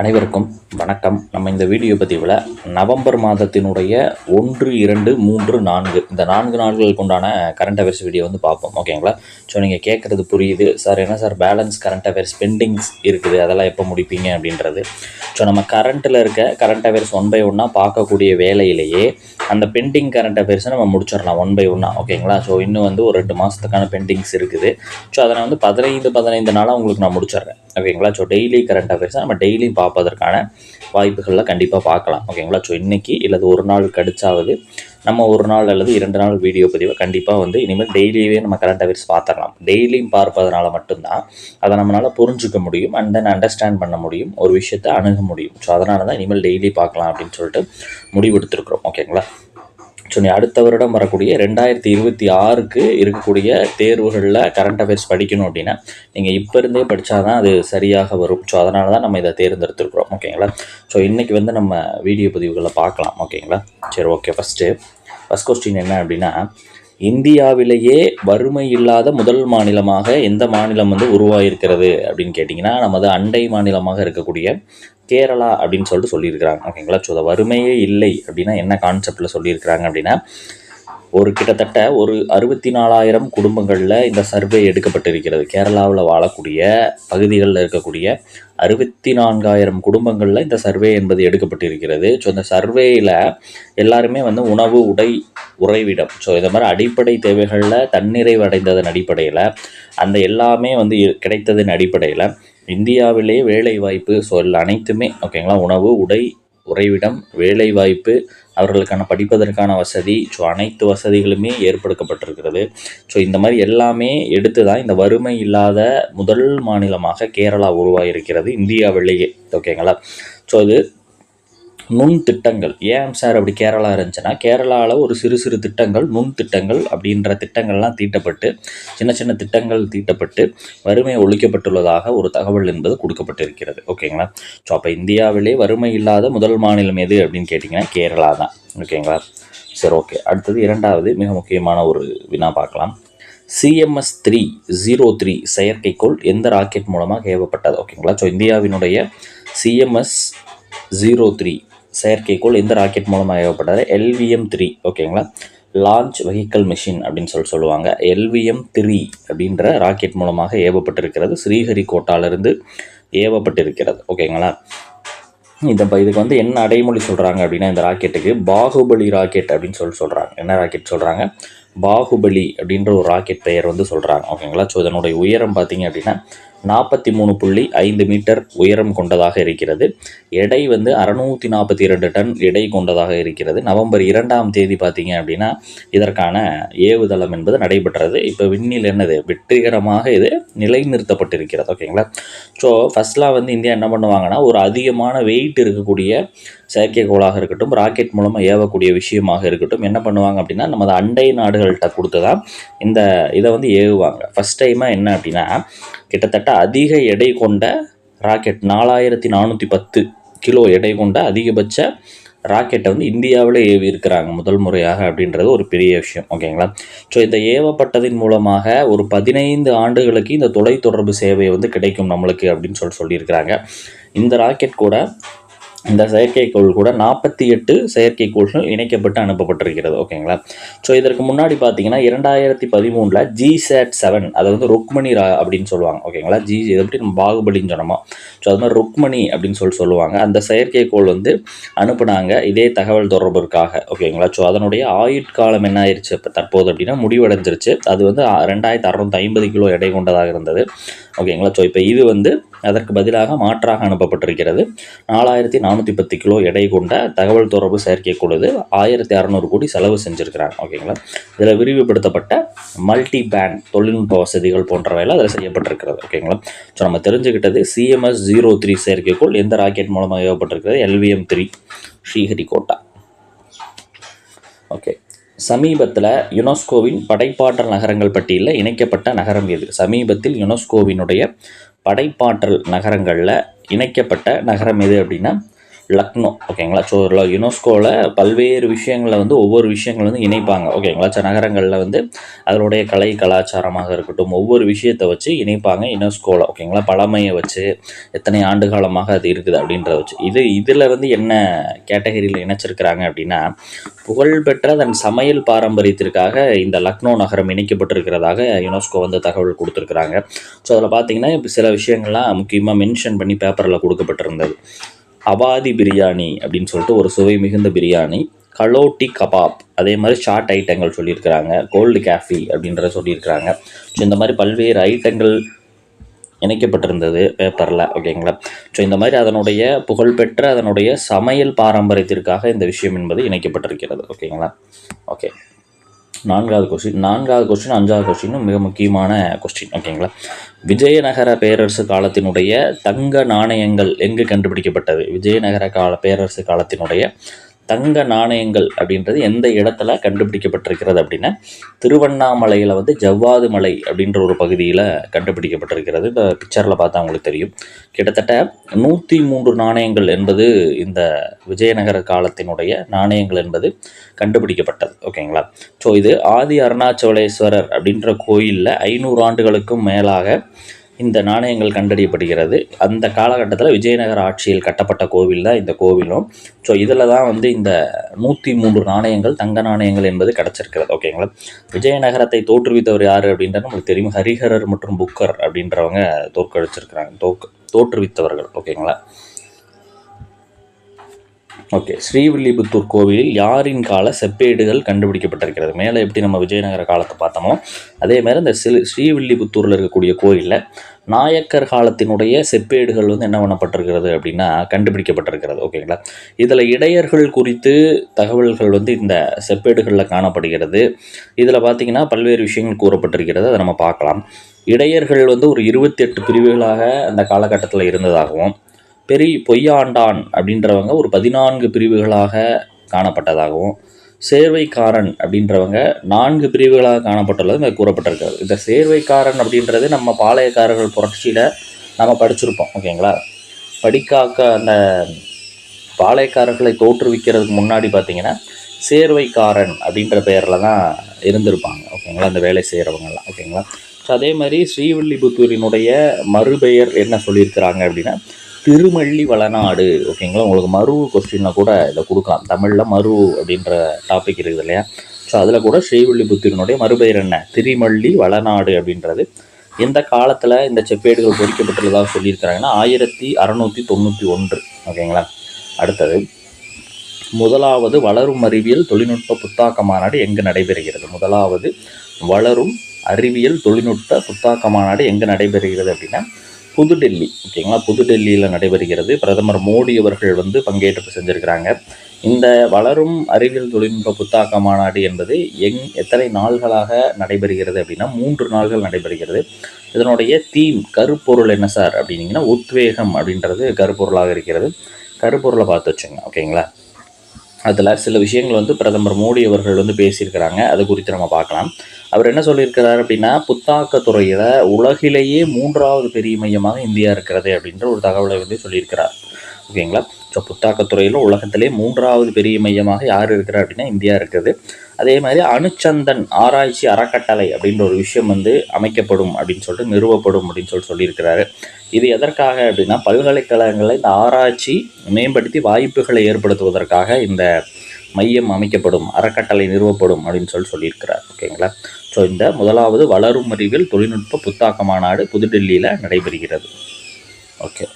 அனைவருக்கும் வணக்கம். நம்ம இந்த வீடியோ பதிவில் நவம்பர் மாதத்தினுடைய ஒன்று இரண்டு மூன்று நான்கு இந்த நான்கு நாட்களுக்கு உண்டான கரண்ட் அஃபேர்ஸ் வீடியோ வந்து பார்ப்போம். ஓகேங்களா ஸோ நீங்கள் கேட்குறது புரியுது. சார் என்ன sir balance current affairs pendings இருக்குது. அதெல்லாம் எப்போ முடிப்பீங்க அப்படின்றது. ஸோ நம்ம கரண்ட்டில் இருக்க கரண்ட் அஃபேர்ஸ் ஒன் பை ஒன்னாக பார்க்கக்கூடிய வேலையிலேயே அந்த பெண்டிங் கரண்ட் அஃபேர்ஸை நம்ம முடிச்சிடலாம் ஒன் பை ஒன்னாக ஓகேங்களா ஸோ இன்னும் வந்து ஒரு ரெண்டு மாதத்துக்கான பெண்டிங்ஸ் இருக்குது. ஸோ அதை நான் வந்து பதினைந்து பதினைந்து நாளாக உங்களுக்கு நான் முடிச்சிடுறேன். ஓகேங்களா ஸோ டெய்லி கரண்ட் அஃபேர்ஸை நம்ம டெய்லியும் பார்ப்பதற்கான வாய்ப்புகளில் கண்டிப்பாக பார்க்கலாம். ஓகேங்களா ஸோ இன்றைக்கி இல்லது ஒரு நாள் கடிச்சாவது நம்ம ஒரு நாள் அல்லது இரண்டு நாள் வீடியோ பதிவை கண்டிப்பாக வந்து இனிமேல் டெய்லியவே நம்ம கரண்ட் அஃபேர்ஸ் பார்த்துடலாம். டெய்லியும் பார்ப்பதனால மட்டும்தான் அதை நம்மளால் புரிஞ்சுக்க முடியும் அண்ட் தென் அண்டர்ஸ்டாண்ட் பண்ண முடியும் ஒரு விஷயத்தை அணுக முடியும். ஸோ அதனால தான் இனிமேல் டெய்லி பார்க்கலாம் அப்படின்னு சொல்லிட்டு முடிவெடுத்திருக்கிறோம். ஓகேங்களா ஸோ நீ அடுத்த வருடம் வரக்கூடிய ரெண்டாயிரத்தி இருபத்தி ஆறுக்கு இருக்கக்கூடிய தேர்வுகளில் கரண்ட் அஃபேர்ஸ் படிக்கணும் அப்படின்னா நீங்கள் இப்போ இருந்தே படித்தா தான் அது சரியாக வரும். ஸோ அதனால தான் நம்ம இதை தேர்ந்தெடுத்துருக்குறோம். ஓகேங்களா ஸோ இன்றைக்கி வந்து நம்ம வீடியோ பதிவுகளை பார்க்கலாம். ஓகேங்களா சரி ஓகே ஃபஸ்ட்டு ஃபஸ்ட் கொஸ்டின் என்ன அப்படின்னா இந்தியாவிலேயே வறுமை இல்லாத முதல் மாநிலமாக எந்த மாநிலம் வந்து உருவாகிருக்கிறது அப்படின்னு கேட்டிங்கன்னா நமது அண்டை மாநிலமாக இருக்கக்கூடிய கேரளா அப்படின்னு சொல்லிட்டு சொல்லியிருக்கிறாங்க. ஓகேங்களா? ஸோ அதை வறுமையே இல்லை அப்படின்னா என்ன கான்செப்டில் சொல்லியிருக்கிறாங்க அப்படின்னா ஒரு கிட்டத்தட்ட ஒரு அறுபத்தி நாலாயிரம் குடும்பங்களில் இந்த சர்வே எடுக்கப்பட்டிருக்கிறது. கேரளாவில் வாழக்கூடிய பகுதிகளில் இருக்கக்கூடிய அறுபத்தி நான்காயிரம் குடும்பங்களில் இந்த சர்வே என்பது எடுக்கப்பட்டிருக்கிறது. ஸோ இந்த சர்வேயில் எல்லாருமே வந்து உணவு உடை உறைவிடம். ஸோ இந்த மாதிரி அடிப்படை தேவைகளில் தன்னிறைவு அடைந்ததன் அடிப்படையில் அந்த எல்லாமே வந்து கிடைத்ததன் அடிப்படையில் இந்தியாவிலேயே வேலை வாய்ப்பு ஸோ எல்லா அனைத்துமே ஓகேங்களா உணவு உடை உறைவிடம் வேலைவாய்ப்பு அவர்களுக்கான படிப்பதற்கான வசதி ஸோ அனைத்து வசதிகளுமே ஏற்படுத்தப்பட்டிருக்கிறது. ஸோ இந்த மாதிரி எல்லாமே எடுத்து தான் இந்த வறுமை இல்லாத முதல் மாநிலமாக கேரளா உருவாகியிருக்கிறது இந்தியாவிலேயே. ஓகேங்களா ஸோ இது நுண் திட்டங்கள். ஏன் சார் அப்படி கேரளா இருந்துச்சுன்னா கேரளாவில் ஒரு சிறு சிறு திட்டங்கள் நுண் திட்டங்கள் அப்படின்ற திட்டங்கள்லாம் தீட்டப்பட்டு சின்ன சின்ன திட்டங்கள் தீட்டப்பட்டு வறுமை ஒழிக்கப்பட்டுள்ளதாக ஒரு தகவல் என்பது கொடுக்கப்பட்டிருக்கிறது. ஓகேங்களா? ஸோ அப்போ இந்தியாவிலே வறுமை இல்லாத முதல் மாநிலம் எது அப்படின்னு கேட்டிங்கன்னா கேரளா தான். ஓகேங்களா? சரி ஓகே. அடுத்தது இரண்டாவது மிக முக்கியமான ஒரு வினா பார்க்கலாம். சிஎம்எஸ் த்ரீ ஜீரோ த்ரீ செயற்கைக்கோள் எந்த ராக்கெட் மூலமாக ஏவப்பட்டது? ஓகேங்களா? ஸோ இந்தியாவினுடைய சிஎம்எஸ் ஜீரோ த்ரீ செயற்கைக்கோள் இந்த ராக்கெட் மூலமாக ஏவப்பட்டது. எல்விஎம் த்ரீ ஓகேங்களா? லான்ச் வெஹிக்கல் மிஷின் அப்படின்னு சொல்லி சொல்லுவாங்க. எல்விஎம் த்ரீ அப்படின்ற ராக்கெட் மூலமாக ஏவப்பட்டிருக்கிறது. ஸ்ரீஹரிகோட்டாலிருந்து ஏவப்பட்டிருக்கிறது. ஓகேங்களா? இந்த இதுக்கு வந்து என்ன அடைமொழி சொல்கிறாங்க அப்படின்னா இந்த ராக்கெட்டுக்கு பாகுபலி ராக்கெட் அப்படின்னு சொல்லி சொல்கிறாங்க என்ன ராக்கெட் சொல்கிறாங்க பாகுபலி அப்படின்ற ஒரு ராக்கெட் பெயர் வந்து சொல்கிறாங்க ஓகேங்களா? ஸோ இதனுடைய உயரம் பார்த்தீங்க அப்படின்னா நாற்பத்தி மூணு புள்ளி ஐந்து மீட்டர் உயரம் கொண்டதாக இருக்கிறது. எடை வந்து அறநூற்றி நாற்பத்தி இரண்டு டன் எடை கொண்டதாக இருக்கிறது. நவம்பர் இரண்டாம் தேதி பார்த்தீங்க அப்படின்னா இதற்கான ஏவுதளம் என்பது நடைபெற்றது. இப்போ விண்ணில் என்னது? வெற்றிகரமாக இது நிலைநிறுத்தப்பட்டிருக்கிறது. ஓகேங்களா? ஸோ ஃபஸ்ட்லாம் வந்து இந்தியா என்ன பண்ணுவாங்கன்னா ஒரு அதிகமான வெயிட் இருக்கக்கூடிய செயற்கைக்கோளாக இருக்கட்டும் ராக்கெட் மூலமாக ஏவக்கூடிய விஷயமாக இருக்கட்டும் என்ன பண்ணுவாங்க அப்படின்னா நமது அண்டை நாடுகள்கிட்ட கொடுத்து தான் இந்த இதை வந்து ஏவுவாங்க. ஃபஸ்ட் டைமாக என்ன அப்படின்னா கிட்டத்தட்ட அதிக எடை கொண்ட ராக்கெட் நாலாயிரத்தி நானூற்றி பத்து கிலோ எடை கொண்ட அதிகபட்ச ராக்கெட்டை வந்து இந்தியாவில் ஏவி இருக்கிறாங்க முதல் முறையாக அப்படின்றது ஒரு பெரிய விஷயம் ஓகேங்களா? ஸோ இந்த ஏவப்பட்டதின் மூலமாக ஒரு பதினைந்து ஆண்டுகளுக்கு இந்த தொலைத்தொடர்பு சேவை வந்து கிடைக்கும் நம்மளுக்கு அப்படின்னு சொல்லி சொல்லியிருக்கிறாங்க. இந்த ராக்கெட் கூட இந்த செயற்கைக்கோள் கூட நாற்பத்தி எட்டு செயற்கைக்கோள்கள் இணைக்கப்பட்டு அனுப்பப்பட்டிருக்கிறது ஓகேங்களா? ஸோ இதற்கு முன்னாடி பார்த்தீங்கன்னா இரண்டாயிரத்தி பதிமூணில் ஜி சேட் செவன் அதை வந்து ருக்மணி ரா அப்படின்னு சொல்லுவாங்க ஓகேங்களா? ஜி இது எப்படி நம்ம பாகுபலின்னு சொன்னோமோ ஸோ அது மாதிரி ருக்மணி அப்படின்னு சொல்லி சொல்லுவாங்க. அந்த செயற்கைக்கோள் வந்து அனுப்புனாங்க இதே தகவல் தொடர்பிற்காக ஓகேங்களா? ஸோ அதனுடைய ஆயுட்காலம் என்ன ஆயிடுச்சு இப்போ தற்போது அப்படின்னா முடிவடைஞ்சிருச்சு. அது வந்து ரெண்டாயிரத்து ரெண்டாயிரத்தி அறுநூத்தி ஐம்பது கிலோ எடை கொண்டதாக இருந்தது. ஓகேங்களா? ஸோ இப்போ இது வந்து அதற்கு பதிலாக மாற்றாக அனுப்பப்பட்டிருக்கிறது. நாலாயிரத்தி நானூற்றி பத்து கிலோ எடை கொண்ட தகவல் தொடர்பு செயற்கைக்கோள் இது. ஆயிரத்தி அறநூறு கோடி செலவு செஞ்சுருக்கிறாங்க. ஓகேங்களா? இதில் விரிவுபடுத்தப்பட்ட மல்டி பேண்ட் தொழில்நுட்ப வசதிகள் போன்றவையெல்லாம் அதில் செய்யப்பட்டிருக்கிறது. ஓகேங்களா? ஸோ நம்ம தெரிஞ்சுக்கிட்டது சிஎம்எஸ் ஜீரோ த்ரீ செயற்கைக்கோள் எந்த ராக்கெட் மூலமாக ஏவப்பட்டிருக்கிறது? LVM three Sriharikota. ஓகே சமீபத்தில் யுனெஸ்கோவின் படைப்பாற்றல் நகரங்கள் பட்டியலில் இணைக்கப்பட்ட நகரம் எது? சமீபத்தில் யுனெஸ்கோவினுடைய படைப்பாற்றல் நகரங்களில் இணைக்கப்பட்ட நகரம் எது அப்படின்னா லக்னோ ஓகேங்களா? ஸோ யுனெஸ்கோவில் பல்வேறு விஷயங்களை வந்து ஒவ்வொரு விஷயங்கள் வந்து இணைப்பாங்க ஓகேங்களா? சில நகரங்களில் வந்து அதனுடைய கலை கலாச்சாரமாக இருக்கட்டும் ஒவ்வொரு விஷயத்தை வச்சு இணைப்பாங்க யுனெஸ்கோவில் ஓகேங்களா? பழமையை வச்சு எத்தனை ஆண்டு காலமாக அது இருக்குது அப்படின்றத வச்சு. இது இதில் வந்து என்ன கேட்டகரியில் இணைச்சிருக்கிறாங்க அப்படின்னா புகழ்பெற்ற தன் சமையல் பாரம்பரியத்திற்காக இந்த லக்னோ நகரம் இணைக்கப்பட்டிருக்கிறதாக யுனெஸ்கோ வந்து தகவல் கொடுத்துருக்குறாங்க. ஸோ அதில் பார்த்தீங்கன்னா இப்போ சில விஷயங்கள்லாம் முக்கியமாக மென்ஷன் பண்ணி பேப்பரில் கொடுக்கப்பட்டிருந்தது. அவாதி பிரியாணி அப்படின்னு சொல்லிட்டு ஒரு சுவை மிகுந்த பிரியாணி. கலோட்டி கபாப். அதே மாதிரி ஷார்ட் ஐட்டங்கள் சொல்லியிருக்கிறாங்க. கோல்டு கேஃபி அப்படின்றத சொல்லியிருக்கிறாங்க. ஸோ இந்த மாதிரி பல்வேறு ஐட்டங்கள் இணைக்கப்பட்டிருந்தது பேப்பரில் ஓகேங்களா ஸோ இந்த மாதிரி அதனுடைய புகழ்பெற்ற அதனுடைய சமையல் பாரம்பரியத்திற்காக இந்த விஷயம் என்பது இணைக்கப்பட்டிருக்கிறது ஓகேங்களா ஓகே நான்காவது கொஸ்டின் நான்காவது கொஸ்டின் அஞ்சாவது கொஸ்டினும் மிக முக்கியமான கொஸ்டின் ஓகேங்களா விஜயநகர பேரரசு காலத்தினுடைய தங்க நாணயங்கள் எங்கு கண்டுபிடிக்கப்பட்டது? விஜயநகர கால பேரரசு காலத்தினுடைய தங்க நாணயங்கள் அப்படின்றது எந்த இடத்துல கண்டுபிடிக்கப்பட்டிருக்கிறது அப்படின்னா திருவண்ணாமலையில் வந்து ஜவ்வாது மலை அப்படின்ற ஒரு பகுதியில் கண்டுபிடிக்கப்பட்டிருக்கிறது. இந்த பிக்சரில் பார்த்தா உங்களுக்கு தெரியும். கிட்டத்தட்ட நூற்றி மூன்று நாணயங்கள் என்பது இந்த விஜயநகர காலத்தினுடைய நாணயங்கள் என்பது கண்டுபிடிக்கப்பட்டது. ஓகேங்களா ஸோ இது ஆதி அருணாச்சலேஸ்வரர் அப்படின்ற கோயிலில் ஐநூறு ஆண்டுகளுக்கும் மேலாக இந்த நாணயங்கள் கண்டறியப்படுகிறது. அந்த காலகட்டத்தில் விஜயநகர ஆட்சியில் கட்டப்பட்ட கோவில் தான் இந்த கோவிலும். ஸோ இதில் தான் வந்து இந்த நூற்றி மூன்று நாணயங்கள் தங்க நாணயங்கள் என்பது கிடச்சிருக்கிறது. ஓகேங்களா விஜயநகரத்தை தோற்றுவித்தவர் யார் அப்படின்றது நமக்கு தெரியும். ஹரிஹரர் மற்றும் புக்கர் அப்படின்றவங்க தோற்கடிச்சிருக்கிறாங்க. தோற்கு தோற்றுவித்தவர்கள். ஓகேங்களா ஓகே ஸ்ரீவில்லிபுத்தூர் கோவிலில் யாரின் கால செப்பேடுகள் கண்டுபிடிக்கப்பட்டிருக்கிறது? மேலே எப்படி நம்ம விஜயநகர காலத்தை பார்த்தோமோ அதே மாதிரி இந்த சிறு ஸ்ரீவில்லிபுத்தூரில் இருக்கக்கூடிய கோயிலில் நாயக்கர் காலத்தினுடைய செப்பேடுகள் வந்து என்ன பண்ணப்பட்டிருக்கிறது அப்படின்னா கண்டுபிடிக்கப்பட்டிருக்கிறது. ஓகேங்களா? இதில் இடையர்கள் குறித்து தகவல்கள் வந்து இந்த செப்பேடுகளில் காணப்படுகிறது. இதில் பார்த்தீங்கன்னா பல்வேறு விஷயங்கள் கூறப்பட்டிருக்கிறது. அதை நம்ம பார்க்கலாம். இடையர்கள் வந்து ஒரு இருபத்தி எட்டு பிரிவுகளாக அந்த காலகட்டத்தில் இருந்ததாகவும் பெரிய பொய்யாண்டான் அப்படின்றவங்க ஒரு பதினான்கு பிரிவுகளாக காணப்பட்டதாகவும் சேர்வைக்காரன் அப்படின்றவங்க நான்கு பிரிவுகளாக காணப்பட்டுள்ளது இங்கே கூறப்பட்டிருக்கிறது. இந்த சேர்வைக்காரன் அப்படின்றது நம்ம பாளையக்காரர்கள் புரட்சியில் நம்ம படிச்சிருப்போம் ஓகேங்களா? படிக்காக்க அந்த பாளையக்காரர்களை தோற்றுவிக்கிறதுக்கு முன்னாடி பார்த்தீங்கன்னா சேர்வைக்காரன் அப்படின்ற பெயரில் தான் இருந்திருப்பாங்க ஓகேங்களா? அந்த வேலை செய்கிறவங்கலாம் ஓகேங்களா? ஸோ அதே மாதிரி ஸ்ரீவில்லிபுத்தூரினுடைய மறுபெயர் என்ன சொல்லியிருக்கிறாங்க அப்படின்னா திருமள்ளி வளநாடு ஓகேங்களா? உங்களுக்கு மறு கொஸ்டினில் கூட இதை கொடுக்கலாம். தமிழில் மரு அப்படின்ற டாபிக் இருக்குது இல்லையா? ஸோ அதில் கூட ஸ்ரீவில்லிபுத்தூரினுடைய மறுபெயர் என்ன? திருமள்ளி வளநாடு அப்படின்றது எந்த காலத்தில் இந்த செப்பேடுகள் பொறிக்கப்பட்டுள்ளதாக சொல்லியிருக்கிறாங்கன்னா ஆயிரத்தி அறநூற்றி தொண்ணூற்றி ஒன்று. ஓகேங்களா? அடுத்தது முதலாவது வளரும் அறிவியல் தொழில்நுட்ப புத்தாக்க மாநாடு எங்கு நடைபெறுகிறது? முதலாவது வளரும் அறிவியல் தொழில்நுட்ப புத்தாக்க மாநாடு எங்கே நடைபெறுகிறது அப்படின்னா புதுடெல்லி ஓகேங்களா? புதுடெல்லியில் நடைபெறுகிறது. பிரதமர் மோடி அவர்கள் வந்து பங்கேற்பு செஞ்சுருக்கிறாங்க. இந்த வளரும் அறிவியல் தொழில்நுட்ப புத்தாக்க மாநாடு என்பது எங் எத்தனை நாள்களாக நடைபெறுகிறது அப்படின்னா மூன்று நாள்கள் நடைபெறுகிறது. இதனுடைய தீம் கருப்பொருள் என்ன சார்? அப்படின்னீங்கன்னா உத்வேகம் அப்படின்றது கருப்பொருளாக இருக்கிறது. கருப்பொருளை பார்த்து வச்சுங்க ஓகேங்களா? அதில் சில விஷயங்கள் வந்து பிரதமர் மோடி அவர்கள் வந்து பேசியிருக்கிறாங்க. அது குறித்து நம்ம பார்க்கலாம். அவர் என்ன சொல்லியிருக்கிறார் அப்படின்னா புத்தாக்க துறையில் உலகிலேயே மூன்றாவது பெரிய மையமாக இந்தியா இருக்கிறது அப்படின்ற ஒரு தகவலை வந்து சொல்லியிருக்கிறார். ஓகேங்களா? ஸோ புத்தாக்கத்துறையில் உலகத்திலே மூன்றாவது பெரிய மையமாக யார் இருக்கிறார் அப்படின்னா இந்தியா இருக்குது. அதே மாதிரி அணுச்சந்தன் ஆராய்ச்சி அறக்கட்டளை அப்படின்ற ஒரு விஷயம் வந்து அமைக்கப்படும் அப்படின்னு சொல்லிட்டு நிறுவப்படும் அப்படின்னு சொல்லிட்டு சொல்லியிருக்கிறாரு. இது எதற்காக அப்படின்னா பல்கலைக்கழகங்களில் இந்த ஆராய்ச்சி மேம்படுத்தி வாய்ப்புகளை ஏற்படுத்துவதற்காக இந்த மையம் அமைக்கப்படும் அறக்கட்டளை நிறுவப்படும் அப்படின்னு சொல்லி சொல்லியிருக்கிறார். ஓகேங்களா? ஸோ இந்த முதலாவது வளரும் அறிவியல் தொழில்நுட்ப புத்தாக்க மாநாடு புதுடெல்லியில் நடைபெறுகிறது. ஓகே.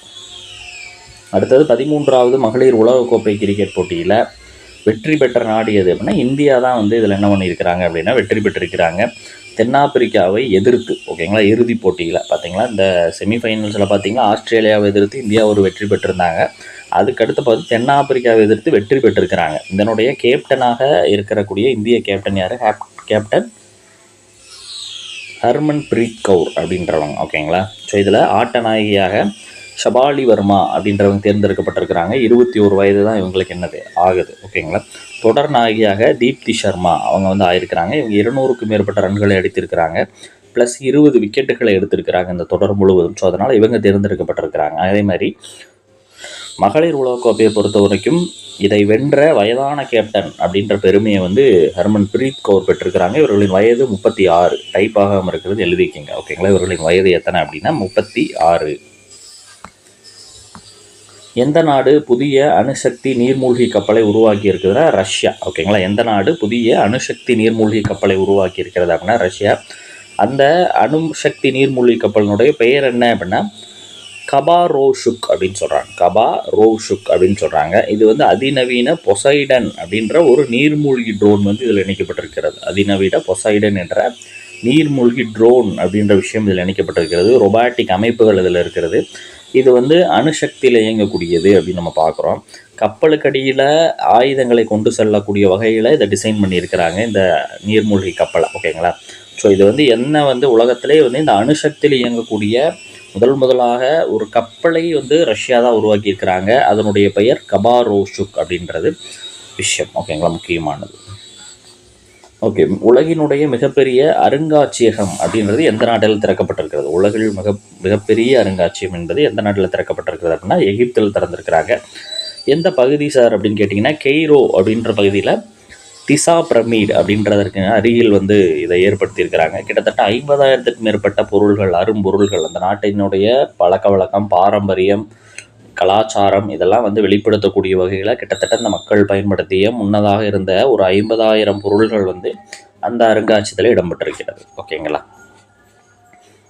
அடுத்தது பதிமூன்றாவது மகளிர் உலகக்கோப்பை கிரிக்கெட் போட்டியில் வெற்றி பெற்ற நாடு எது அப்படின்னா இந்தியா தான் வந்து இதில் என்ன பண்ணியிருக்கிறாங்க அப்படின்னா வெற்றி பெற்றிருக்கிறாங்க. தென்னாப்பிரிக்காவை எதிர்த்து ஓகேங்களா இறுதிப் போட்டியில். பார்த்தீங்களா இந்த செமிஃபைனல்ஸில் பார்த்தீங்கன்னா ஆஸ்திரேலியாவை எதிர்த்து இந்தியா ஒரு வெற்றி பெற்றிருந்தாங்க. அதுக்கடுத்து பார்த்து தென்னாப்பிரிக்காவை எதிர்த்து வெற்றி பெற்றிருக்கிறாங்க. இதனுடைய கேப்டனாக இருக்கக்கூடிய இந்திய கேப்டன் யார்? கேப்டன் ஹர்மன் பிரீத் கவுர் அப்படின்றவங்க ஓகேங்களா? ஸோ இதில் ஆட்ட நாயகியாக ஷபாலி வர்மா அப்படின்றவங்க தேர்ந்தெடுக்கப்பட்டிருக்கிறாங்க. இருபத்தி ஒரு வயது தான் இவங்களுக்கு என்னது? ஆகுது. ஓகேங்களா? தொடர் நாயகியாக தீப்தி சர்மா அவங்க வந்து ஆயிருக்கிறாங்க. இவங்க இருநூறுக்கும் மேற்பட்ட ரன்களை அடித்திருக்கிறாங்க. ப்ளஸ் இருபது விக்கெட்டுகளை எடுத்திருக்கிறாங்க இந்த தொடர் முழுவதும். ஸோ அதனால் இவங்க தேர்ந்தெடுக்கப்பட்டிருக்கிறாங்க. அதே மாதிரி மகளிர் உலகக்கோப்பையை பொறுத்த வரைக்கும் இதை வென்ற வயதான கேப்டன் அப்படின்ற பெருமையை வந்து ஹர்மன் பிரீத் கவுர் பெற்றிருக்கிறாங்க. இவர்களின் வயது முப்பத்தி ஆறு. டைப் ஆகாமல் இருக்கிறது எழுதிக்கிங்க. ஓகேங்களா? இவர்களின் வயது எத்தனை அப்படின்னா முப்பத்தி ஆறு. எந்த நாடு புதிய அணுசக்தி நீர்மூழ்கி கப்பலை உருவாக்கி இருக்குதுன்னா ரஷ்யா. ஓகேங்களா? எந்த நாடு புதிய அணுசக்தி நீர்மூழ்கி கப்பலை உருவாக்கி இருக்கிறது அப்படின்னா ரஷ்யா. அந்த அணுசக்தி நீர்மூழ்கி கப்பலினுடைய பெயர் என்ன அப்படின்னா கபா ரோஷுக் அப்படின்னு சொல்கிறாங்க கபா ரோஷுக் அப்படின்னு சொல்கிறாங்க இது வந்து அதிநவீன பொசைடன் அப்படின்ற ஒரு நீர்மூழ்கி ட்ரோன் வந்து இதில் இணைக்கப்பட்டிருக்கிறது. அதிநவீன பொசைடன் என்ற நீர்மூழ்கி ட்ரோன் அப்படின்ற விஷயம் இதில் இணைக்கப்பட்டிருக்கிறது. ரொபாட்டிக் அமைப்புகள் இதில் இருக்கிறது. இது வந்து அணுசக்தியில் இயங்கக்கூடியது அப்படின்னு நம்ம பார்க்குறோம். கப்பலுக்கடியில் ஆயுதங்களை கொண்டு செல்லக்கூடிய வகையில் இதை டிசைன் பண்ணியிருக்கிறாங்க இந்த நீர்மூழ்கி கப்பலை. ஓகேங்களா ஸோ இது வந்து என்ன வந்து உலகத்திலே வந்து இந்த அணுசக்தியில் இயங்கக்கூடிய முதல் முதலாக ஒரு கப்பலை வந்து ரஷ்யா தான் உருவாக்கியிருக்கிறாங்க. அதனுடைய பெயர் கபாரோஷுக் அப்படின்றது விஷயம். ஓகேங்களா முக்கியமானது. ஓகே உலகினுடைய மிகப்பெரிய அருங்காட்சியகம் அப்படின்றது எந்த நாட்டில் திறக்கப்பட்டிருக்கிறது? உலகில் மிக மிகப்பெரிய அருங்காட்சியகம் என்பது எந்த நாட்டில் திறக்கப்பட்டிருக்கிறது அப்படின்னா எகிப்தில் திறந்திருக்கிறாங்க. எந்த பகுதி சார் அப்படின்னு கேட்டிங்கன்னா கெய்ரோ அப்படின்ற பகுதியில் திசா பிரமிட் அப்படின்றதற்கு அருகில் வந்து இதை ஏற்படுத்தியிருக்கிறாங்க. கிட்டத்தட்ட ஐம்பதாயிரத்துக்கும் மேற்பட்ட பொருள்கள் அரும்பொருள்கள் அந்த நாட்டினுடைய பழக்க வழக்கம் பாரம்பரியம் கலாச்சாரம் இதெல்லாம் வந்து வெளிப்படுத்தக்கூடிய வகையில் கிட்டத்தட்ட இந்த மக்கள் பயன்படுத்திய முன்னதாக இருந்த ஒரு ஐம்பதாயிரம் பொருள்கள் வந்து அந்த அருங்காட்சியத்தில் இடம்பெற்றிருக்கிறது. ஓகேங்களா?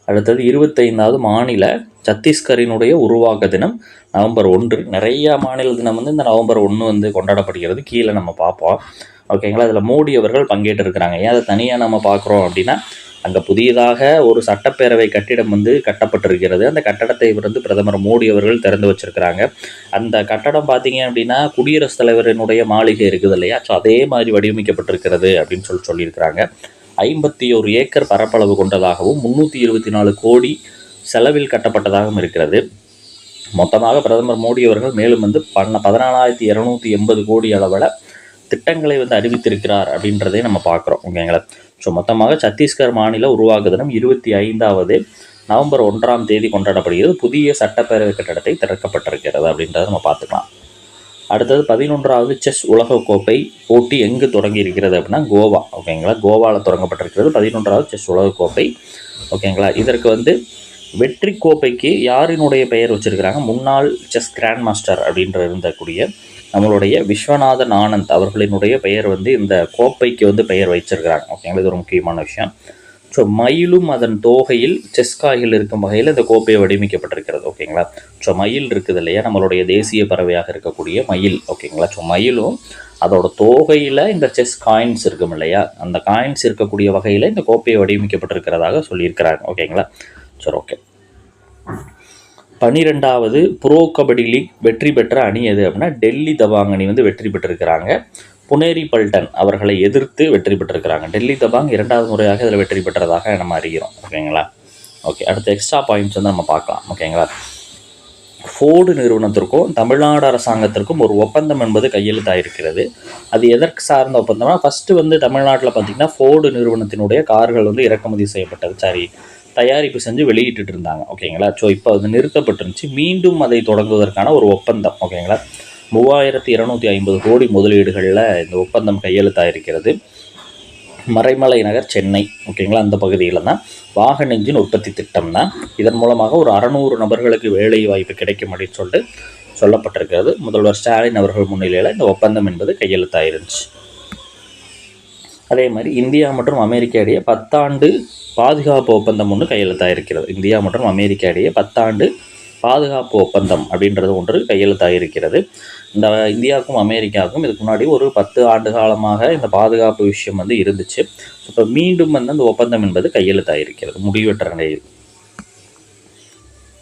அடுத்தது இருபத்தைந்தாவது மாநில சத்தீஸ்கரினுடைய உருவாக்க தினம் நவம்பர் ஒன்று. நிறைய மாநில தினம் வந்து இந்த நவம்பர் ஒன்று வந்து கொண்டாடப்படுகிறது. கீழே நம்ம பார்ப்போம். ஓகேங்களா? அதில் மோடி அவர்கள் பங்கேற்றிருக்கிறாங்க. ஏன் அதை தனியாக நம்ம பார்க்குறோம் அப்படின்னா அங்கே புதியதாக ஒரு சட்டப்பேரவை கட்டிடம் வந்து கட்டப்பட்டிருக்கிறது. அந்த கட்டடத்தை வந்து பிரதமர் மோடி அவர்கள் திறந்து வச்சிருக்கிறாங்க. அந்த கட்டடம் பார்த்தீங்க அப்படின்னா குடியரசுத் தலைவரினுடைய மாளிகை இருக்குது இல்லையா? ஸோ அதே மாதிரி வடிவமைக்கப்பட்டிருக்கிறது அப்படின்னு சொல்லி சொல்லியிருக்கிறாங்க. ஐம்பத்தி ஒரு ஏக்கர் பரப்பளவு கொண்டதாகவும் முந்நூற்றி இருபத்தி நாலு கோடி செலவில் கட்டப்பட்டதாகவும் இருக்கிறது. மொத்தமாக பிரதமர் மோடி அவர்கள் மேலும் வந்து பண்ண பதினாலாயிரத்தி இரநூத்தி எண்பது கோடி அளவில் திட்டங்களை வந்து அறிவித்திருக்கிறார் அப்படின்றதே நம்ம பார்க்குறோம். ஓகேங்களா? ஸோ மொத்தமாக சத்தீஸ்கர் மாநில உருவாக்கு தினம் இருபத்தி ஐந்தாவது நவம்பர் ஒன்றாம் தேதி கொண்டாடப்படுகிறது. புதிய சட்டப்பேரவை கட்டடத்தை திறக்கப்பட்டிருக்கிறது அப்படின்றத நம்ம பார்த்துக்கலாம். அடுத்தது பதினொன்றாவது செஸ் உலகக்கோப்பை போட்டி எங்கு தொடங்கி இருக்கிறது அப்படின்னா கோவா. ஓகேங்களா? கோவாவில் தொடங்கப்பட்டிருக்கிறது பதினொன்றாவது செஸ் உலகக்கோப்பை. ஓகேங்களா? இதற்கு வந்து வெற்றி கோப்பைக்கு யாரினுடைய பெயர் வச்சிருக்கிறாங்க? முன்னாள் செஸ் கிராண்ட் மாஸ்டர் அப்படின்ற இருந்தக்கூடிய நம்மளுடைய விஸ்வநாதன் ஆனந்த் அவர்களினுடைய பெயர் வந்து இந்த கோப்பைக்கு வந்து பெயர் வச்சிருக்கிறாங்க ஓகேங்களா இது ஒரு முக்கியமான விஷயம். ஸோ மயிலும் அதன் தோகையில் செஸ் இருக்கும் வகையில் இந்த கோப்பையை வடிவமைக்கப்பட்டிருக்கிறது. ஓகேங்களா ஸோ மயில் இருக்குது இல்லையா? நம்மளுடைய தேசிய பறவையாக இருக்கக்கூடிய மயில். ஓகேங்களா ஸோ மயிலும் அதோட தோகையில் இந்த செஸ் காயின்ஸ் இருக்கும் இல்லையா? அந்த காயின்ஸ் இருக்கக்கூடிய வகையில் இந்த கோப்பையை வடிவமைக்கப்பட்டிருக்கிறதாக சொல்லியிருக்கிறாங்க. ஓகேங்களா சரி ஓகே பன்னிரெண்டாவது ப்ரோ கபடி லீக் வெற்றி பெற்ற அணி எது அப்படின்னா டெல்லி தபாங் அணி வந்து வெற்றி பெற்றிருக்கிறாங்க. புனேரி பல்டன் அவர்களை எதிர்த்து வெற்றி பெற்றிருக்கிறாங்க. டெல்லி தபாங் இரண்டாவது முறையாக இதில் வெற்றி பெற்றதாக நம்ம அறிகிறோம். ஓகேங்களா? ஓகே அடுத்த எக்ஸ்ட்ரா பாயிண்ட்ஸ் வந்து நம்ம பார்க்கலாம். ஓகேங்களா? ஃபோர்டு நிறுவனத்திற்கும் தமிழ்நாடு அரசாங்கத்திற்கும் ஒரு ஒப்பந்தம் என்பது கையெழுத்தாயிருக்கிறது. அது எதற்கு சார்ந்த ஒப்பந்தம்னா ஃபஸ்ட்டு வந்து தமிழ்நாட்டில் பார்த்திங்கன்னா ஃபோர்டு நிறுவனத்தினுடைய கார்கள் வந்து இறக்குமதி செய்யப்பட்டது. சாரி தயாரிப்பு செஞ்சு வெளியிட்டு இருந்தாங்க ஓகேங்களா? ஸோ இப்போ அது நிறுத்தப்பட்டிருந்துச்சு. மீண்டும் அதை தொடங்குவதற்கான ஒரு ஒப்பந்தம் ஓகேங்களா? மூவாயிரத்தி இரநூத்தி ஐம்பது கோடி முதலீடுகளில் இந்த ஒப்பந்தம் கையெழுத்தாயிருக்கிறது. மறைமலை நகர் சென்னை ஓகேங்களா? அந்த பகுதியில் தான் வாகன இன்ஜின் உற்பத்தி திட்டம் தான் இதன் மூலமாக ஒரு அறநூறு நபர்களுக்கு வேலை வாய்ப்பு கிடைக்கும் அப்படின்னு சொல்லிட்டு சொல்லப்பட்டிருக்கிறது. முதல்வர் ஸ்டாலின் அவர்கள் முன்னிலையில் இந்த ஒப்பந்தம் என்பது கையெழுத்தாயிருந்துச்சு. அதே மாதிரி இந்தியா மற்றும் அமெரிக்கா இடையே பத்தாண்டு பாதுகாப்பு ஒப்பந்தம் ஒன்று கையெழுத்தாயிருக்கிறது. இந்தியா மற்றும் அமெரிக்கா இடையே பத்தாண்டு பாதுகாப்பு ஒப்பந்தம் அப்படின்றது ஒன்று கையெழுத்தாயிருக்கிறது. இந்த இந்தியாவுக்கும் அமெரிக்காவுக்கும் இதுக்கு முன்னாடி ஒரு பத்து ஆண்டு காலமாக இந்த பாதுகாப்பு விஷயம் வந்து இருந்துச்சு. இப்போ மீண்டும் வந்து அந்த ஒப்பந்தம் என்பது கையெழுத்தாயிருக்கிறது. முடிவற்ற நிலையில்.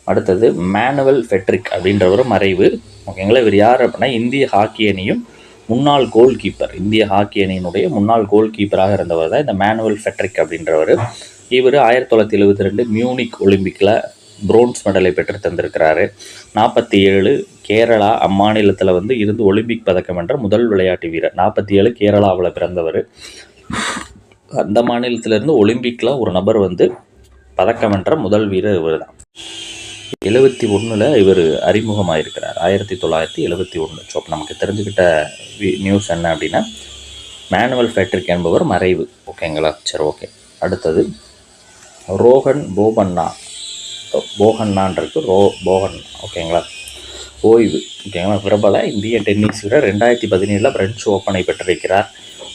அடுத்தது மேனுவல் ஃபெட்ரிக் அப்படின்ற ஒரு மறைவு. ஓகேங்களா? இவர் யார் அப்படின்னா இந்திய ஹாக்கி அணியும் முன்னாள் கோல் கீப்பர் இந்திய ஹாக்கி அணியினுடைய முன்னாள் கோல் கீப்பராக இருந்தவர் தான் இந்த மேனுவல் ஃபெட்ரிக் அப்படின்றவர். இவர் ஆயிரத்தி தொள்ளாயிரத்தி எழுபத்தி ரெண்டு மியூனிக் ஒலிம்பிக்கில் ப்ரோன்ஸ் மெடலை பெற்று தந்திருக்கிறாரு. நாற்பத்தி ஏழு கேரளா அம்மாநிலத்தில் வந்து இருந்து ஒலிம்பிக் பதக்கம் என்ற முதல் விளையாட்டு வீரர். நாற்பத்தி ஏழு கேரளாவில் பிறந்தவர். அந்த மாநிலத்திலிருந்து ஒலிம்பிக்கில் ஒரு நபர் வந்து பதக்கம் என்ற முதல் வீரர் இவர் தான் எழுபத்தி ஒன்றில் இவர் அறிமுகமாயிருக்கிறார். ஆயிரத்தி தொள்ளாயிரத்தி எழுபத்தி ஒன்று ஸோ அப்போ நமக்கு தெரிஞ்சுக்கிட்ட நியூஸ் என்ன அப்படின்னா மேனுவல் ஃபேட்ரிக் என்பவர் மறைவு. ஓகேங்களா சரி ஓகே அடுத்தது ரோஹன் போபண்ணா. போகண்ணான்றது ரோ போகன் ஓகேங்களா ஓய்வு. ஓகேங்களா பிரபல இந்திய டென்னிஸ் வீரர் ரெண்டாயிரத்தி பதினேழில் பிரெஞ்சு ஓப்பனை பெற்றிருக்கிறார்.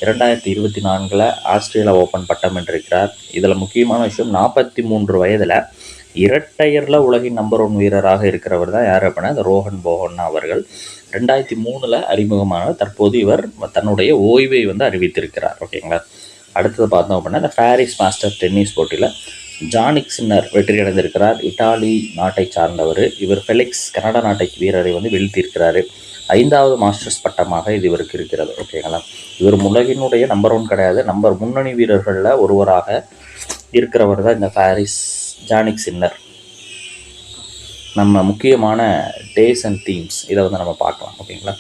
இரண்டாயிரத்தி இருபத்தி நான்கில் ஆஸ்திரேலியா ஓப்பன் பட்டம் வென்றிருக்கிறார். இதில் முக்கியமான விஷயம் நாற்பத்தி மூன்று வயதில் இரட்டையரில் உலகின் நம்பர் ஒன் வீரராக இருக்கிறவர் தான் யார் அப்படின்னா? இந்த ரோஹன் போகன்னா அவர்கள். ரெண்டாயிரத்தி மூணில் அறிமுகமான தற்போது இவர் தன்னுடைய ஓய்வை வந்து அறிவித்திருக்கிறார். ஓகேங்களா அடுத்தது பார்த்தோம் அப்படின்னா இந்த ஃபேரிஸ் மாஸ்டர் டென்னிஸ் போட்டியில் ஜானிக் சின்னர் வெற்றியடைந்திருக்கிறார். இட்டாலி நாட்டை சார்ந்தவர். இவர் ஃபெலிக்ஸ் கனடா நாட்டை வீரரை வந்து வீழ்த்தியிருக்கிறாரு. ஐந்தாவது மாஸ்டர்ஸ் பட்டமாக இது இவருக்கு இருக்கிறது. ஓகேங்களா இவர் உலகினுடைய நம்பர் ஒன் கிடையாது. நம்பர் முன்னணி வீரர்களில் ஒருவராக இருக்கிறவர் தான் இந்த பாரிஸ் ஜானிக் சின்னர் நம்ம முக்கியமான டேஸ் அண்ட் தீம்ஸ் இதை வந்து நம்ம பார்க்கலாம் ஓகேங்களா?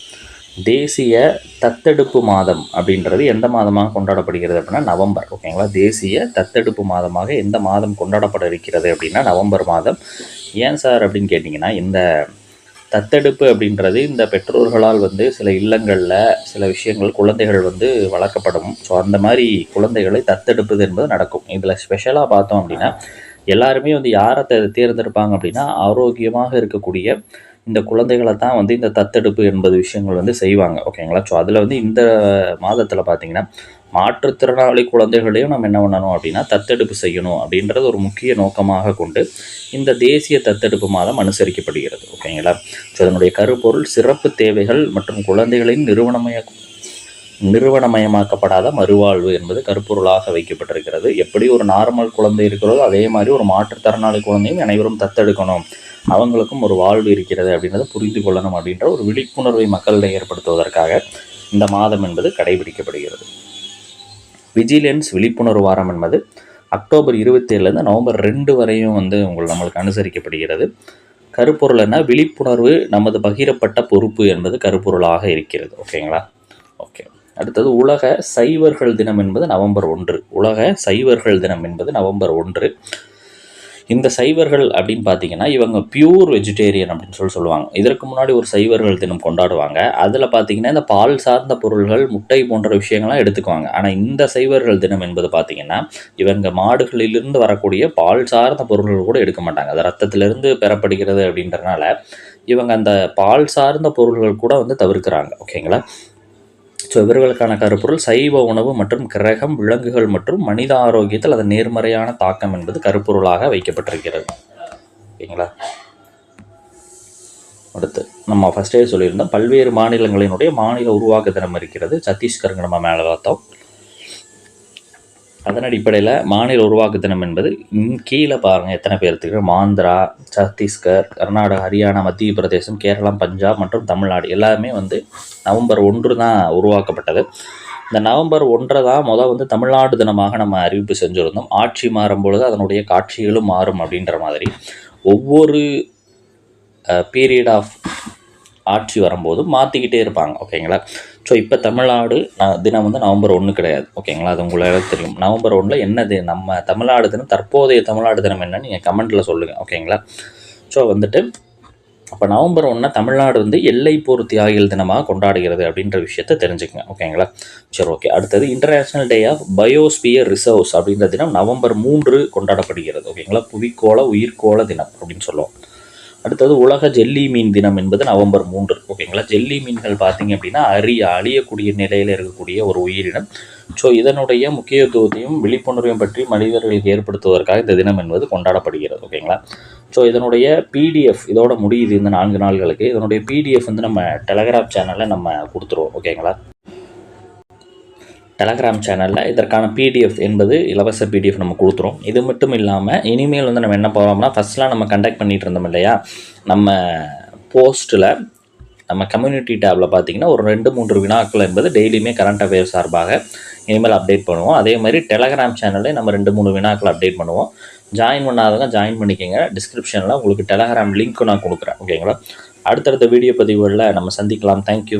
தேசிய தத்தெடுப்பு மாதம் அப்படின்றது எந்த மாதமாக கொண்டாடப்படுகிறது அப்படின்னா நவம்பர் ஓகேங்களா? தேசிய தத்தெடுப்பு மாதமாக எந்த மாதம் கொண்டாடப்பட இருக்கிறது அப்படின்னா நவம்பர் மாதம். ஏன் சார் அப்படின்னு கேட்டிங்கன்னா இந்த தத்தெடுப்பு அப்படின்றது இந்த பெற்றோர்களால் வந்து சில இல்லங்களில் சில விஷயங்கள் குழந்தைகள் வந்து வளர்க்கப்படும். ஸோ அந்த மாதிரி குழந்தைகளை தத்தெடுப்பது என்பது நடக்கும். இதில் ஸ்பெஷலாக பார்த்தோம் அப்படின்னா எல்லாருமே வந்து யாரை தேர்ந்தெடுப்பாங்க அப்படின்னா ஆரோக்கியமாக இருக்கக்கூடிய இந்த குழந்தைகளை தான் வந்து இந்த தத்தெடுப்பு என்பது விஷயங்கள் வந்து செய்வாங்க. ஓகேங்களா? ஸோ அதில் வந்து இந்த மாதத்தில் பார்த்தீங்கன்னா மாற்றுத்திறனாளி குழந்தைகளையும் நம்ம என்ன பண்ணணும் அப்படின்னா தத்தெடுப்பு செய்யணும் அப்படின்றது ஒரு முக்கிய நோக்கமாக கொண்டு இந்த தேசிய தத்தெடுப்பு மாதம் அனுசரிக்கப்படுகிறது. ஓகேங்களா? ஸோ அதனுடைய கருப்பொருள் சிறப்பு தேவைகள் மற்றும் குழந்தைகளின் நிறுவனமய நிறுவனமயமாக்கப்படாத மறுவாழ்வு என்பது கருப்பொருளாக வைக்கப்பட்டிருக்கிறது. எப்படி ஒரு நார்மல் குழந்தை இருக்கிறதோ அதே மாதிரி ஒரு மாற்றுத்திறனாளி குழந்தையும் அனைவரும் தத்தெடுக்கணும். அவங்களுக்கும் ஒரு வாழ்வு இருக்கிறது அப்படின்றத புரிந்து கொள்ளணும் அப்படின்ற ஒரு விழிப்புணர்வை மக்களிடையே ஏற்படுத்துவதற்காக இந்த மாதம் என்பது கடைபிடிக்கப்படுகிறது. விஜிலன்ஸ் விழிப்புணர்வு வாரம் என்பது அக்டோபர் இருபத்தேழுலேருந்து நவம்பர் ரெண்டு வரையும் வந்து உங்கள் நம்மளுக்கு அனுசரிக்கப்படுகிறது. கருப்பொருள் என்ன? விழிப்புணர்வு நமது பகிரப்பட்ட பொறுப்பு என்பது கருப்பொருளாக இருக்கிறது. ஓகேங்களா? ஓகே. அடுத்தது உலக சைவர்கள் தினம் என்பது நவம்பர் ஒன்று. உலக சைவர்கள் தினம் என்பது நவம்பர் ஒன்று. இந்த சைவர்கள் அப்படின்னு பார்த்தீங்கன்னா இவங்க பியூர் வெஜிடேரியன் அப்படின்னு சொல்லி சொல்லுவாங்க. இதற்கு முன்னாடி ஒரு சைவர்கள் தினம் கொண்டாடுவாங்க. அதில் பார்த்தீங்கன்னா இந்த பால் சார்ந்த பொருள்கள் முட்டை போன்ற விஷயங்கள்லாம் எடுத்துக்குவாங்க. ஆனால் இந்த சைவர்கள் தினம் என்பது பார்த்தீங்கன்னா இவங்க மாடுகளிலிருந்து வரக்கூடிய பால் சார்ந்த பொருள்கள் கூட எடுக்க மாட்டாங்க. அது ரத்தத்திலிருந்து பெறப்படுகிறது அப்படின்றனால இவங்க அந்த பால் சார்ந்த பொருள்கள் கூட வந்து தவிர்க்கிறாங்க. ஓகேங்களா? ஸோ இவர்களுக்கான கருப்பொருள் சைவ உணவு மற்றும் கிரகம் விலங்குகள் மற்றும் மனித ஆரோக்கியத்தில் அதன் நேர்மறையான தாக்கம் என்பது கருப்பொருளாக வைக்கப்பட்டிருக்கிறது. ஓகேங்களா? அடுத்து நம்ம ஃபஸ்ட்டே சொல்லியிருந்தோம் பல்வேறு மாநிலங்களினுடைய மாநில உருவாக்க தினம் இருக்கிறது. சத்தீஸ்கருங்க நம்ம மேலே பார்த்தோம் அதன் அடிப்படையில் மாநில உருவாக்க தினம் என்பது கீழே பாருங்கள் எத்தனை பேர்த்துக்கு ஆந்திரா சத்தீஸ்கர் கர்நாடகா ஹரியானா மத்திய பிரதேசம் கேரளம் பஞ்சாப் மற்றும் தமிழ்நாடு எல்லாமே வந்து நவம்பர் ஒன்று தான் உருவாக்கப்பட்டது. இந்த நவம்பர் ஒன்றை தான் முதல் வந்து தமிழ்நாடு தினமாக நம்ம அறிவிப்பு செஞ்சுருந்தோம். ஆட்சி மாறும் பொழுது அதனுடைய காட்சிகளும் மாறும் அப்படின்ற மாதிரி. ஒவ்வொரு பீரியட் ஆஃப் ஆட்சி வரும்போது மாற்றிக்கிட்டே இருப்பாங்க ஓகேங்களா? ஸோ இப்போ தமிழ்நாடு தினம் வந்து நவம்பர் ஒன்று கிடையாது ஓகேங்களா? அது உங்களுக்கு தெரியும். நவம்பர் ஒன்றில் என்னது? நம்ம தமிழ்நாடு தினம் தற்போதைய தமிழ்நாடு தினம் என்னன்னு நீங்கள் கமெண்ட்டில் சொல்லுங்கள் ஓகேங்களா? ஸோ வந்துட்டு அப்போ நவம்பர் ஒன்றை தமிழ்நாடு வந்து எல்லை போர் தியாகிகள் தினமாக கொண்டாடுகிறது அப்படின்ற விஷயத்த தெரிஞ்சுக்கங்க ஓகேங்களா? சரி ஓகே. அடுத்தது international day of biosphere reserves அப்படின்ற தினம் நவம்பர் மூன்று கொண்டாடப்படுகிறது ஓகேங்களா? புவிக்கோள உயிர்கோள தினம் அப்படின்னு சொல்லுவோம். அடுத்தது உலக ஜெல்லி மீன் தினம் என்பது நவம்பர் மூன்று ஓகேங்களா? ஜெல்லி மீன்கள் பார்த்தீங்க அப்படின்னா அரிய அழியக்கூடிய நிலையில் இருக்கக்கூடிய ஒரு உயிரினம். ஸோ இதனுடைய முக்கியத்துவத்தையும் விழிப்புணர்வையும் பற்றி மனிதர்களுக்கு ஏற்படுத்துவதற்காக இந்த தினம் என்பது கொண்டாடப்படுகிறது ஓகேங்களா? ஸோ இதனுடைய பிடிஎஃப் இதோட முடியுது இந்த நான்கு நாள்களுக்கு. இதனுடைய பிடிஎஃப் வந்து நம்ம டெலகிராப் சேனலில் நம்ம கொடுத்துருவோம் ஓகேங்களா? டெலகிராம் சேனலில் இதற்கான பிடிஎஃப் என்பது இலவச பிடிஎஃப் நம்ம கொடுத்துரும். இது மட்டும் இல்லாமல் இனிமேல் வந்து நம்ம என்ன போகிறோம்னா ஃபஸ்ட்லாம் நம்ம கண்டக்ட் பண்ணிகிட்டு இருந்தோம் இல்லையா? நம்ம போஸ்ட்டில் நம்ம கம்யூனிட்டி டேப்பில் பார்த்தீங்கன்னா ஒரு ரெண்டு மூன்று வினாக்கள் என்பது டெய்லியுமே கரண்ட் அஃபேர்ஸ் சார்பாக இனிமேல் அப்டேட் பண்ணுவோம். அதே மாதிரி டெலகிராம் சேனல்லே நம்ம ரெண்டு மூணு வினாக்கள் அப்டேட் பண்ணுவோம். ஜாயின் பண்ணாதவங்க ஜாயின் பண்ணிக்கோங்க. டிஸ்கிரிப்ஷனில் உங்களுக்கு டெலகிராம் லிங்க்கும் நான் கொடுக்குறேன். ஓகேங்களா அடுத்தடுத்த வீடியோ பதிவுகளில் நம்ம சந்திக்கலாம். தேங்க்யூ